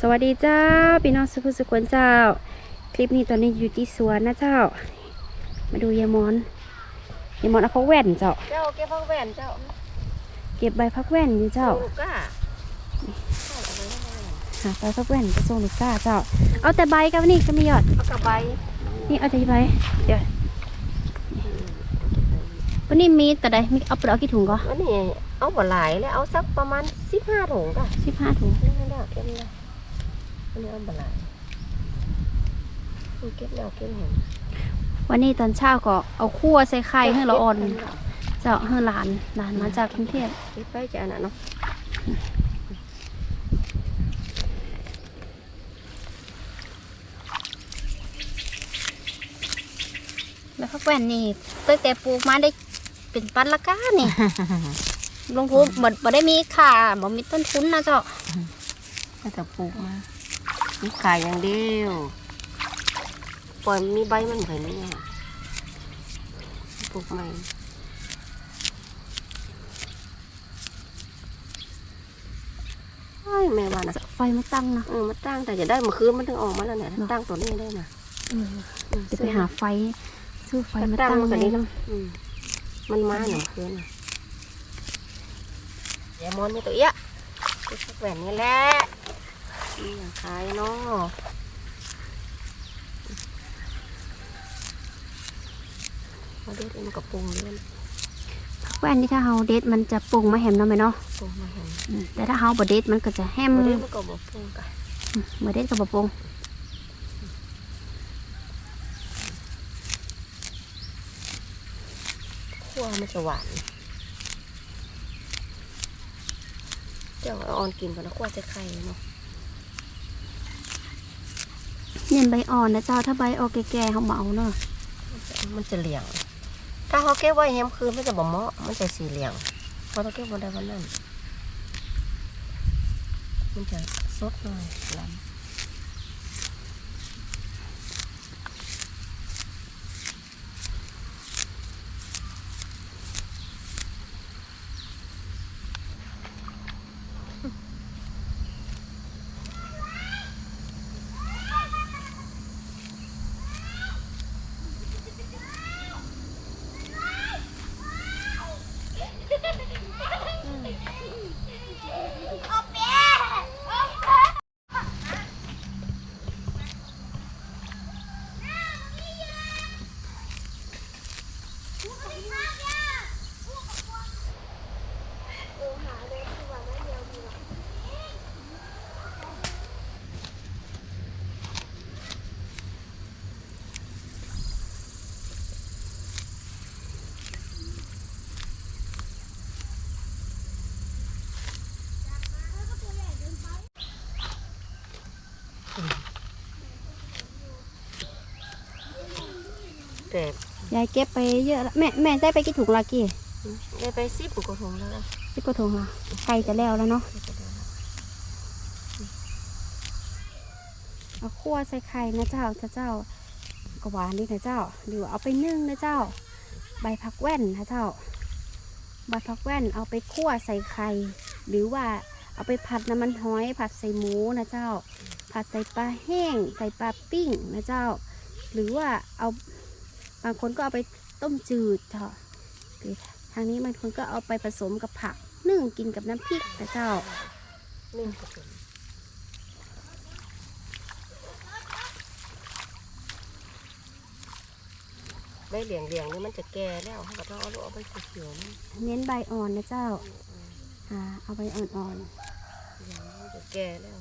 สวัสดีเจ้าพี่น้องสุขุสุขวนเจ้า คลิปนี้ตอนนี้อยู่ที่สวนนะเจ้า มาดูยายมอนยายมอนเอาเขาแว่นเจ้า เจ้าเก็บพักแหวนเจ้าเก็บใบพักแว่นอยู่เจ้าลูกก้าหาใบพักแว่นไปส่งลูกค้าเจ้า เอาแต่ใบกับนี่ก็ไม่ยอดเอากระใบนี่เอาแต่ใบเดี๋ยววันนี้มีแต่ใดมีเอาไปเอากี่ถุงก็วันนี้เอาบ่หลายแล้วเอาสักประมาณสิบห้าถุงก้ะสิบห้าถุงนี่ไม่ได้เก็บเลยวันนี้เอาบ่หลายเก็บแล้วเก็บเห็นวันนี้ตอนเช้าก็เอาคั่วใส่ไข่ให้เราอ่อนเจ้าให้หลานหลานมาจากกรุงเทพเก็บไปจะอันนั้นเนาะแล้วพักแว่นนี่ตั้งแต่ปลูกมาได้เป็นปันละก้านี่ลงทุนบ่บ่ได้มีค่าบ่มีต้นทุนนะเจ้าก็จะปลูกมา มีขายอย่างเดียวปล่อยมีใบมันเหมือนนี่ยปลูกใหม่ไอ้ยแม่ว่านะไฟมาตั้งนะเออมาตั้งแต่จะได้เมื่อคืนมันถึงออกมาแล้วเนี่ยตั้งตัวนี้ได้นะจะไปหาไฟซื้อไฟมาตั้งตั้งมันเลกันยนี้นะอืมมันมาหนึ่งคืนน่ะเดี๋ยวมอนมีตัวเอี้ยกูสักแหวนนี่แหละ นี่อย่างขายเนาะมาดูดิมันกระปุงเล่นพักแว่นนี่ถ้าเฮาเด็ดมันจะปรุงมาแหมเนาะไหมเนาะปุงมาเห็นอืมแต่ถ้าเฮาบ่เด็ดมันก็จะแหมมาดูมันก็บอกปุงกันอืมบ่เด็ดก็บ่ปรุงขั้วมันจะหวานเดี๋ยวเอาออนกินก่อนนะขั้วจะไข่เนาะ เน้นใบอ่อนนะเจ้าถ้าใบออกแก่ๆเขาเอาเนาะมันจะเหลี่ยง ถ้าเขาเก็บไว้แฮมคืนมันจะบ่เหมาะมันจะสีเหลี่ยงเพราะเราเก็บวันใดวันนั้นมันจะสดหน่อยล้ำ แต่ยายเก็บไปเยอะละแม่แม่ได้ไปกี่ถุงละกี่ได้ไปสิบกว่าถุงแล้วนะสิบกว่าถุงละใกล้จะแล้วแล้วเนาะเอาคั่วใส่ไข่นะเจ้าถ้าเจ้าก็หวานดีนะเจ้าหรือว่าเอาไปนึ่งนะเจ้า ใบผักแว่นนะเจ้า ใบผักแว่นเอาไปคั่วใส่ไข่หรือว่าเอาไปผัดน้ำมันหอย ผัดใส่หมูนะเจ้า ผัดใส่ปลาแห้ง ใส่ปลาปิ้งนะเจ้า หรือว่าเอา บางคนก็เอาไปต้มจืดเจ้าหรือทางนี้บางคนก็เอาไปผสมกับผักนึ่งกินกับน้ำพริกนะเจ้านึ่งกระปุกใบเหลี่ยงเหลี่ยงๆนี่มันจะแก่แล้วเขาก็ต้องเอาลูกเอาไปเขียวๆนี่เน้นใบอ่อนนะเจ้าอ่าเอาใบอ่อนอย่างนี้มันจะแก่แล้ว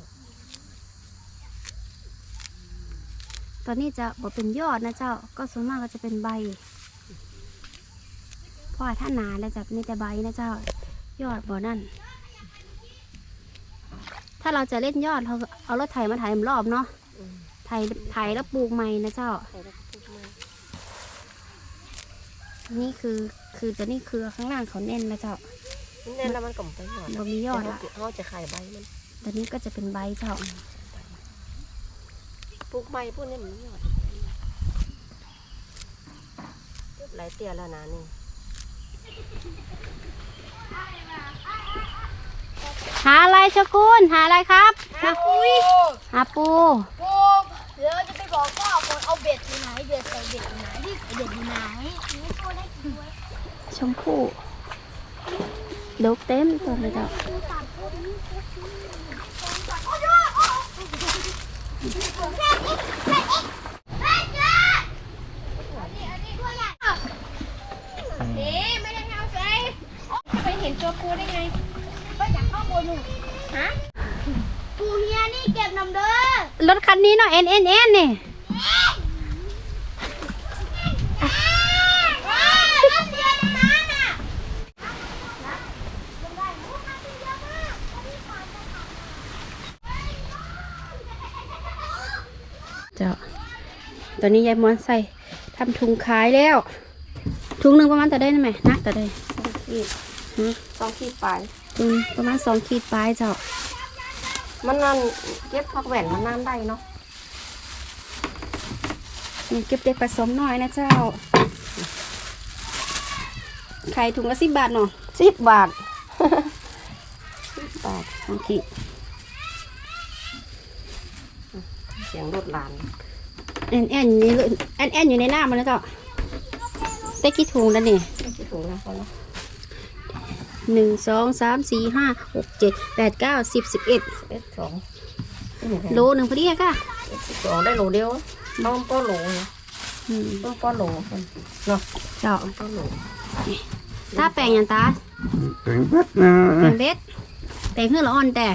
ตอนนี้จะบอกเป็นยอดนะเจ้า ก็ส่วนมากก็จะเป็นใบเพราะว่าถ้าหนาแล้วจะมีแต่ใบนะเจ้า ยอดบ่นั่น ถ้าเราจะเล่นยอดเราก็เอารถไถมาไถมันรอบเนาะอืมไถไถแล้วปลูกใหม่นะเจ้าใส่แล้วก็ปลูกมานี่คือคือตัวนี้คือข้างล่างเขาเน้นนะเจ้านี่แน่นแล้วมันก็บ่ไปหยอดบ่มียอดละแต่เขาจะขายใบมันตัวนี้ก็จะเป็นใบเจ้าป ลูกใบพวกนี้มันไม่หยอดเก็บหลายเตี้ยแล้วนะนี่หาอะไรชกุลหาอะไรครับหาปุยหาปูปูเดี๋ยวจะไปบอกพ่อคนเอาเบ็ดอยู่ไหนเบ็ดใส่เบ็ดอยู่ไหนที่ใส่เบ็ดอยู่ไหนนี่ปูได้กินด้วชมพู่ดกเต็มตัวเลยเจ้า ปเห็นตัวปูได้ไงไปจากข้างบนนู่นฮะปูเฮียนี่เก็บนำเด้อรถคันนี้เนาะ N N N นี่ จ้า ตอนนี้ยายมอนใส่ทำถุงขายแล้ว ถุงหนึ่งประมาณแต่ได้ไหมนักแต่ได้ขีดฮะสองขีดปลายถุงประมาณสองขีดปลายเจ้า มันนั่นเก็บผักแหวนมันนั่นได้เนาะนี่เก็บเด็กผสมหน่อยนะเจ้า ไข่ถุงละสิบบาทเนาะสิบบาทสิบบาทสองขีด เสียงรถหลาน แอนแอนอยู่ในแอนแอนอยู่ในหน้ามันแล้วเจ้าได้กี่ถุงแล้วนี่ที่ถุงนะพอเนาะหนึ่งสองสามสี่ห้าหกเจ็ดแปดเก้าสิบสิบเอ็ดเอ็ดสองโลหนึ่งพอดีอะค่ะเอ็ดสิบสองได้โหลเดียวน้องป้อโหลเนาะอืมน้องป้อโหลคนเนาะเจ้าน้องป้อโหลตาแปลงอย่างตา Tiếng vết nè. แปลงเบ็ดแปลงเฮือละอ่อนแต่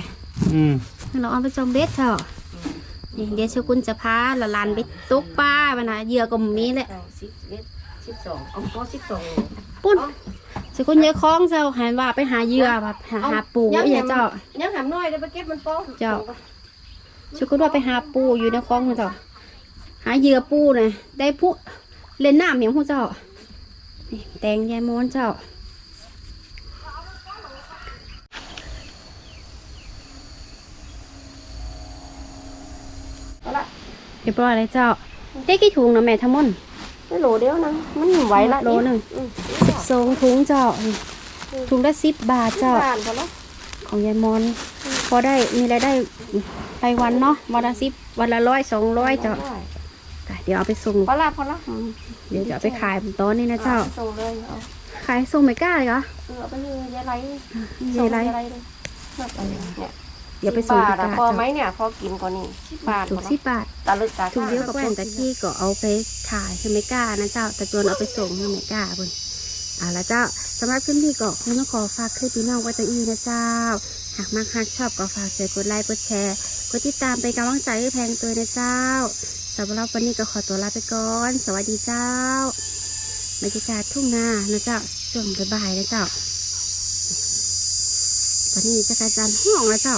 Ừ. เฮือละอ่อนไปจมเบ็ดเจ้า นี่เดี๋ยวชกุลจะพาละลานไปตกปลามันนะเหยื่อก็มีแหละเก้าสิบเอ็ดสิบสองเอาป้อสิบสองปุ้นชกุลเยอะคล้องเจ้าหันว่าไปหาเหยื่อแบบหาหาปูอย่าเจ้า ยังหามน้อยได้ไปเก็บมันป้อเจ้าชุกุลว่าไปหาปูอยู่ในคลองมันเจ้า หาเหยื่อปูนะได้ผู้เล่นน้ำเหมียงผู้เจ้านี่แตงยายมอนเจ้าเอาละ เรียบร้อยเลยเจ้า ได้กี่ถุงนะแม่ทั้งหมดได้โหลเดียวนะ มันไหวละโลหนึ่งอืมสิบสองถุงเจ้านี่ถุงละสิบบาทสิบเจ้าบาทพอละของยายมอน พอได้มีรายได้ไปวันเนาะวันละสิบวันละร้อยสองร้อยเจ้าได้แต่เดี๋ยวเอาไปส่งพอละพอละเดี๋ยวจะเอาไปขายบนโต๊ะนี่นะเจ้าอส่งเลยเอาขายส่งไม่กล้าเลยเหรอเออเอาไปเลยยายไรยายไรส่งเลยเนี่ย เดี๋ยวไปส่งสิบบาทไม่กอะล้าพอเจ้าไหมเนี่ยพอกินกว่านี้สิบบาทถูกสิบบาทตาลึกตาถุงเดียวกับแว่นตะกี้ก็เอาไปขายให้ไม่กล้านะเจ้าแต่ตัวเอาไปส่งให้ไม่กล้าบุญอ่าแล้วเจ้าสำหรับคลิปนี้ก็คงต้องขอฝากคลิปพี่น้องไว้ตะอีนะเจ้า หากมากฮักชอบก็ฝากช่วยกดไลค์กดแชร์กดติดตามเป็นกำลังใจให้แพงตัวนะเจ้าสำหรับวันนี้ก็ขอตัวลาไปก่อน สวัสดีเจ้าบรรยากาศทุ่งนานะเจ้าช่วงบ่ายๆนะเจ้าตอนนี้จะกระจายห้องแล้วเจ้า